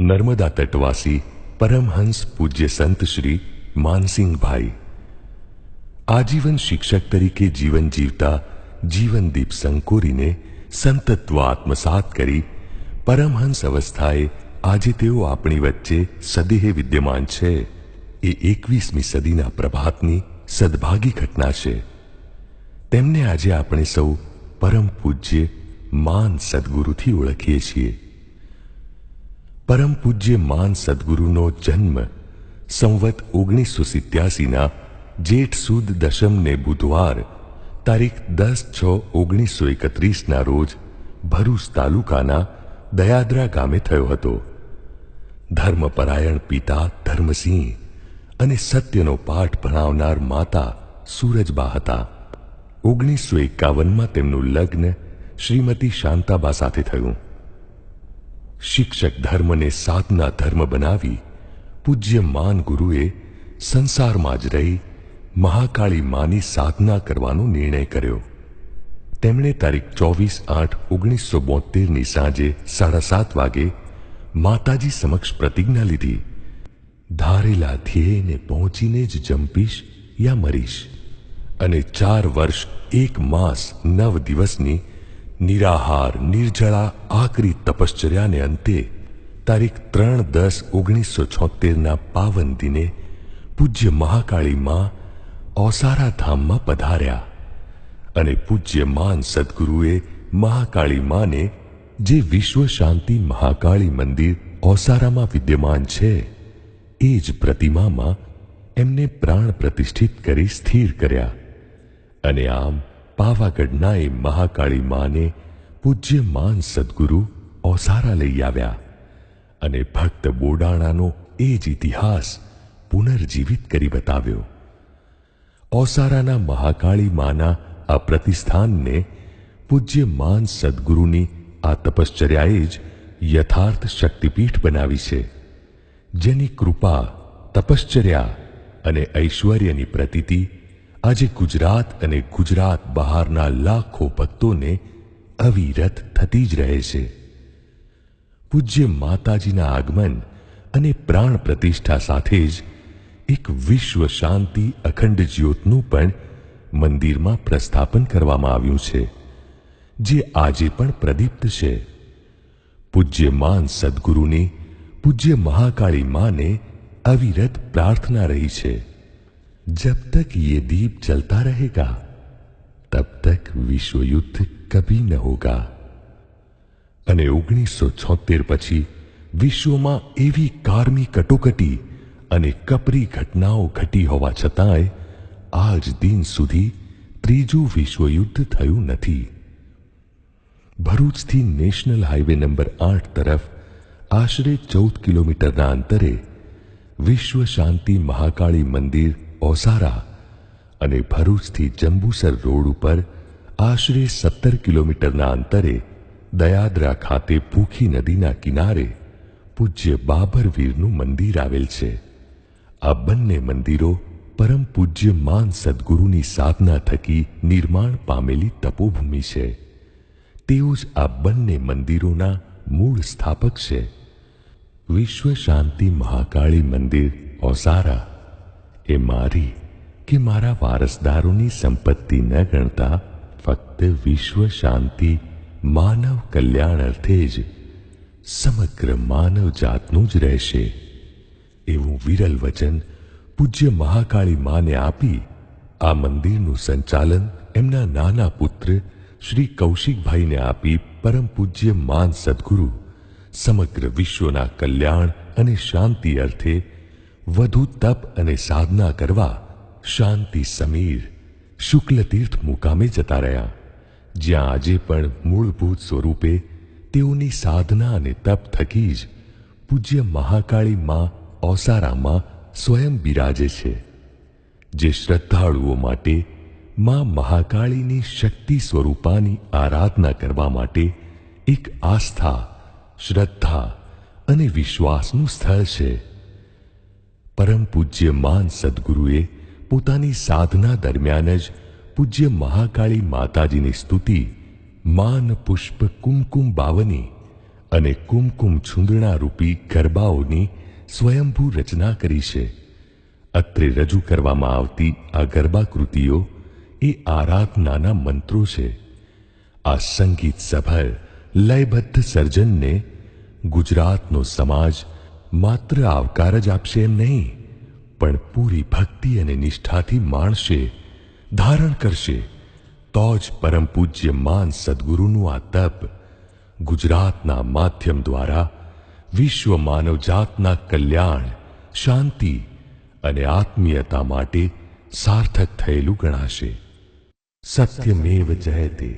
નર્મદા તટવાસી પરમહંસ પૂજ્ય સંત શ્રી માનસિંહભાઈ. આજીવન શિક્ષક તરીકે જીવન જીવતા જીવનદીપ સંકોરીને સંતત્વ આત્મસાત કરી પરમહંસ અવસ્થાએ આજે તેઓ આપણી વચ્ચે સદેહે વિદ્યમાન છે. એ એકવીસમી સદીના પ્રભાતની સદભાગી ઘટના છે. તેમને આજે આપણે સૌ પરમ પૂજ્ય, માન સદગુરુથી ઓળખીએ છીએ. પરમ પૂજ્ય માન સદગુરુનો જન્મ સંવત ઓગણીસો સિત્યાસીના જેઠ સુદ દશમને બુધવાર તારીખ દસ છ ઓગણીસો એકત્રીસના રોજ ભરૂચ તાલુકાના દયાદરા ગામે થયો હતો. ધર્મપરાયણ પિતા ધર્મસિંહ અને સત્યનો પાઠ ભણાવનાર માતા સૂરજબા હતા. ઓગણીસો એકાવનમાં તેમનું લગ્ન શ્રીમતી શાંતાબા સાથે થયું. શિક્ષક ધર્મને સાધના ધર્મ બનાવી પૂજ્ય માન ગુરુએ સંસારમાં જ રહી મહાકાળી માની સાધના કરવાનો નિર્ણય કર્યો. તેમણે તારીખ ચોવીસ આઠ ઓગણીસો બોતેરની સાંજે સાડા સાત વાગે માતાજી સમક્ષ પ્રતિજ્ઞા લીધી. ધારેલા ધ્યેયને પહોંચીને જ જંપીશ યા મરીશ? અને ચાર વર્ષ, એક માસ, નવ દિવસની નિરાહાર, નિર્જળા, આકરી તપશ્ચર્યાને અંતે તારીખ ત્રણ દસ ઓગણીસો છોતેરના પાવન દિને પૂજ્ય મહાકાળી માં ઓસારા ધામમાં પધાર્યા અને પૂજ્ય માન સદગુરુએ મહાકાળી માને જે વિશ્વ શાંતિ મહાકાળી મંદિર ઓસારામાં વિદ્યમાન છે, એ જ પ્રતિમામાં એમને પ્રાણ પ્રતિષ્ઠિત કરી સ્થિર કર્યા. અને આમ પાવાગઢના એ મહાકાળી માને પૂજ્ય માન સદગુરુ ઓસારા લઈ આવ્યા અને ભક્ત બોડાણાનો એ જ ઇતિહાસ પુનર્જીવિત કરી બતાવ્યો. ઓસારાના મહાકાળી માના આ પ્રતિષ્ઠાનને પૂજ્ય માન સદગુરુની આ તપશ્ચર્યાએ જ યથાર્થ શક્તિપીઠ બનાવી છે, જેની કૃપા તપશ્ચર્યા અને ઐશ્વર્યની પ્રતીતિ આજે ગુજરાત અને ગુજરાત બહારના લાખો ભક્તોને અવિરત થતી જ રહે છે. પૂજ્ય માતાજીના આગમન અને પ્રાણ પ્રતિષ્ઠા સાથે જ એક વિશ્વ શાંતિ અખંડ જ્યોતનું પણ મંદિરમાં પ્રસ્થાપન કરવામાં આવ્યું છે, જે આજે પણ પ્રદીપ્ત છે. પૂજ્ય માન સદગુરુની, પૂજ્ય મહાકાળી માને અવિરત પ્રાર્થના રહી છે. जब तक ये दीप जलता रहेगा तब तक विश्व युद्ध कभी न होगा અને ઓગણીસો છોતેર પછી વિશ્વમાં એવી કારમી કટોકટી અને કપરી ઘટનાઓ ઘટી હોવા છતાંય આજ દિન સુધી ત્રીજું વિશ્વયુદ્ધ થયું નથી ભરૂચથી નેશનલ હાઈવે નંબર આઠ તરફ આશરે ચૌદ કિલોમીટરના અંતરે વિશ્વ શાંતિ મહાકાળી મંદિર ઓસારા અને ભરૂચથી જંબુસર રોડ ઉપર આશરે સત્તર કિલોમીટરના અંતરે દયાદરા ખાતે પૂખી નદીના કિનારે પૂજ્ય બાબરવીરનું મંદિર આવેલ છે. આ બંને મંદિરો પરમ પૂજ્ય માન સદગુરુની સાધના થકી નિર્માણ પામેલી તપોભૂમિ છે. તેઓ જ આ બંને મંદિરોના મૂળ સ્થાપક છે. વિશ્વ શાંતિ મહાકાળી મંદિર ઓસારા એ મારી કે મારા વારસદારોની સંપત્તિ ન ગણતા ફક્ત વિશ્વ શાંતિ, માનવ કલ્યાણ અર્થે જ સમગ્ર માનવ જાતનું જ રહેશે. એવું વિરલ વચન પૂજ્ય મહાકાળી માને આપી આ મંદિરનું સંચાલન એમના નાના પુત્ર શ્રી કૌશિકભાઈને આપી પરમ પૂજ્ય માન સદગુરુ સમગ્ર વિશ્વના કલ્યાણ અને શાંતિ અર્થે વધુ તપ અને સાધના કરવા શાંતિ સમીર શુક્લતીર્થ મુકામે જતા રહ્યા. જ્યાં આજે પણ મૂળભૂત સ્વરૂપે તેઓની સાધના અને તપ થકી જ પૂજ્ય મહાકાળી માં ઓસારામાં સ્વયં બિરાજે છે. જે શ્રદ્ધાળુઓ માટે માં મહાકાળીની શક્તિ સ્વરૂપાની આરાધના કરવા માટે એક આસ્થા, શ્રદ્ધા અને વિશ્વાસનું સ્થળ છે. પરમ પૂજ્ય માન સદગુરુએ પોતાની સાધના દરમિયાન જ પૂજ્ય મહાકાળી માતાજીની સ્તુતિ, માન પુષ્પ કુમકુમ બાવની અને કુમકુમ છૂંદણા રૂપી ગરબાઓની સ્વયંભૂ રચના કરી છે. અત્રે રજૂ કરવામાં આવતી આ ગરબા કૃતિઓ એ આરાધનાના મંત્રો છે. આ સંગીત સભર લયબદ્ધ સર્જનને ગુજરાતનો સમાજ માત્ર આવકાર જ આપશે એમ નહીં, પણ પૂરી ભક્તિ અને નિષ્ઠાથી માણશે, ધારણ કરશે. તો જ પરમ પૂજ્ય માન સદગુરુનું આ તપ ગુજરાતના માધ્યમ દ્વારા વિશ્વ માનવજાતના કલ્યાણ, શાંતિ અને આત્મીયતા માટે સાર્થક થયેલું ગણાશે. સત્યમેવ જયતે.